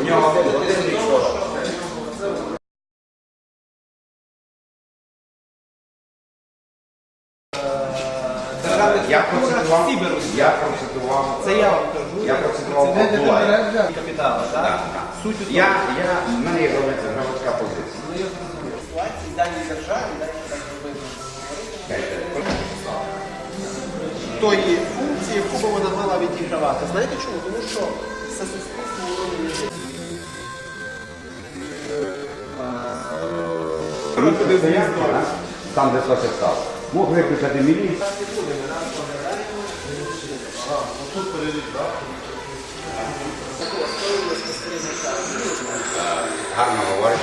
У нього один рік. Я процитував, я процитував, Це я вам кажу. я процитував Це не. Капітала, так? Так, так. Суть у Я, я, в мене є громадська громадська позиція. ситуації даній державі, далі так робити. Тої функції, яку би вона мала відігравати. Знаєте чому? Тому що Він туди стояв, там, де Саша став. Мог виключати міліцію. Гарно говориш,